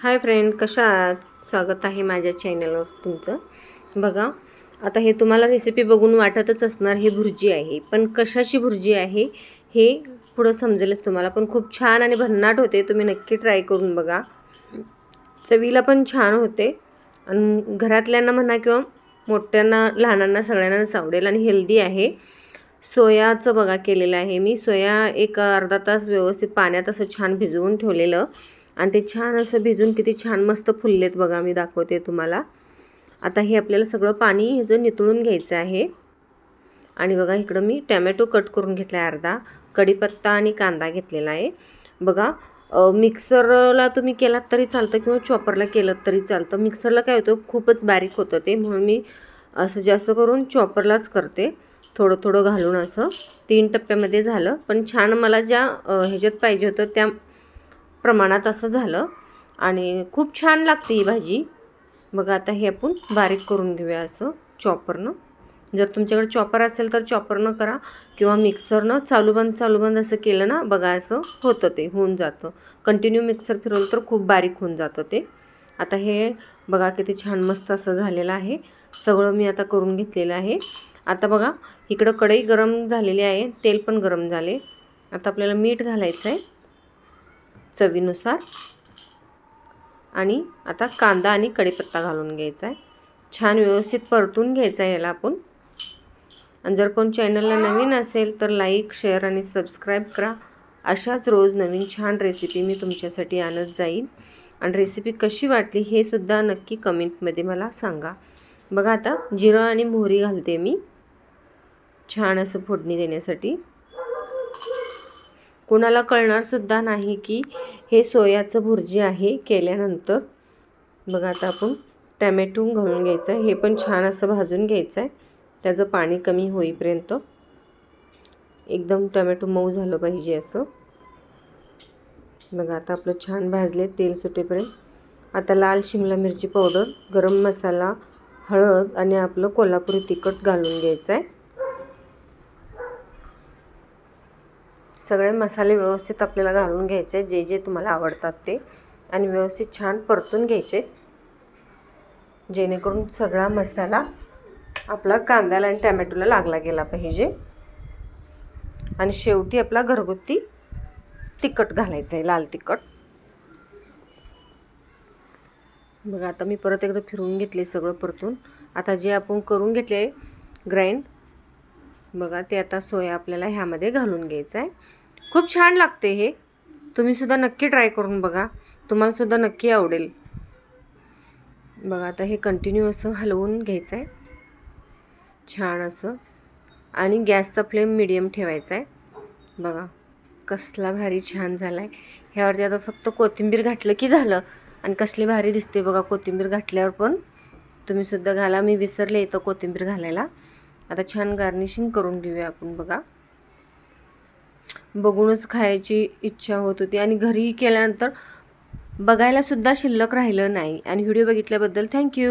Hi friend कशा आहात? स्वागत आहे माझ्या चॅनलवर तुमचं. बघा आता हे तुम्हाला रेसिपी बघून वाटतच असणार ही भुर्जी आहे. पण कशाची भुर्जी आहे हे पुढं समजेलच तुम्हाला. पण खूप छान आणि भन्नाट होते. तुम्ही नक्की ट्राय करून बघा. चवीला पण छान होते. आणि घरातल्यांना म्हणा किंवा मोठ्यांना लहानांना सगळ्यांनाच आवडेल आणि हेल्दी आहे. सोयाचं बघा केलेलं आहे मी. सोया एक अर्धा तास व्यवस्थित पाण्यात असं छान भिजवून ठेवलेलं. आणि ते छान असं भिजून किती छान मस्त फुललेत बघा मी दाखवते तुम्हाला. आता हे आपल्याला सगळं पाणी ह्याचं नितळून घ्यायचं आहे. आणि बघा इकडं मी टॅमॅटो कट करून घेतला आहे अर्धा कढीपत्ता आणि कांदा घेतलेला आहे. बघा मिक्सरला तुम्ही केलात तरी चालतं किंवा चॉपरला केलं तरी चालतं. मिक्सरला काय होतं खूपच बारीक होतं ते म्हणून मी असं जास्त करून चॉपरलाच करते. थोडं थोडं घालून असं. तीन टप्प्यामध्ये झालं. पण छान मला ज्या ह्याच्यात पाहिजे होतं त्या प्रमाणात असं झालं. आणि खूप छान लागते ही भाजी. बघा आता हे आपण बारीक करून घेऊया असं चॉपरनं. जर तुमच्याकडे चॉपर असेल तर चॉपरनं करा किंवा मिक्सरनं. चालू बंद चालू बंद असं केलं ना बघा असं होतं ते होऊन जातं. कंटिन्यू मिक्सर फिरवलं तर खूप बारीक होऊन जातं ते. आता हे बघा किती छान मस्त असं झालेलं आहे. सगळं मी आता करून घेतलेलं आहे. आता बघा इकडं कढई गरम झालेली आहे. तेल पण गरम झाले. आता आपल्याला मीठ घालायचं आहे. चवीनुसार. आणि आता कांदा आणि कढीपत्ता घालून घ्यायचा आहे छान व्यवस्थित परतून घ्यायचा आहे याला आपण. आणि जर कोण चॅनलला नवीन असेल तर लाईक शेअर आणि सबस्क्राईब करा. अशाच रोज नवीन छान रेसिपी मी तुमच्यासाठी आणत जाईन. आणि रेसिपी कशी वाटली हे सुद्धा नक्की कमेंटमध्ये मला सांगा. बघा आता जिरं आणि मोहरी घालते मी. छान असं फोडणी देण्यासाठी. कोणाला कळणारसुद्धा नाही की हे सोयाचं भुर्जी आहे केल्यानंतर. बघा आता आपण टॅमॅटो घालून घ्यायचं आहे. हे पण छान असं भाजून घ्यायचं आहे त्याचं पाणी कमी होईपर्यंत एकदम टमॅटो मऊ झालं पाहिजे असं. बघा आता आपलं छान भाजले तेल सुटेपर्यंत. आता लाल शिमला मिरची पावडर गरम मसाला हळद आणि आपलं कोल्हापुरी तिखट घालून घ्यायचं आहे सगळे मसाले व्यवस्थित आपल्याला घालून घ्यायचे जे जे तुम्हाला आवडतात ते. आणि व्यवस्थित छान परतून घ्यायचे. जेणेकरून सगळा मसाला आपला कांद्याला आणि टॅमॅटोला लागला गेला पाहिजे. आणि शेवटी आपला घरगुती तिखट घालायचं आहे लाल तिखट. बघा आता मी परत एकदा फिरवून घेतले सगळं परतून. आता जे आपण करून घेतले ग्राइंड बघा ते आता सोया आपल्याला ह्यामध्ये घालून घ्यायचं आहे. खूप छान लागते हे. तुम्हीसुद्धा नक्की ट्राय करून बघा. तुम्हालासुद्धा नक्की आवडेल. बघा आता हे कंटिन्यू असं हलवून घ्यायचं आहे छान असं. आणि गॅसचा फ्लेम मिडियम ठेवायचा आहे बघा कसला भारी छान झाला आहे ह्यावरती आता फक्त कोथिंबीर घातलं की झालं. आणि कसली भारी दिसते बघा कोथिंबीर घातल्यावर पण. तुम्हीसुद्धा घाला. मी विसरले इथं कोथिंबीर घालायला. आता छान गार्निशिंग करून घेऊया आपण बघा. बघूनच खायची इच्छा होत होती. आणि घरी केल्यानंतर बघायला सुद्धा शिल्लक राहिलं नाही. आणि व्हिडिओ बघितल्याबद्दल थँक्यू.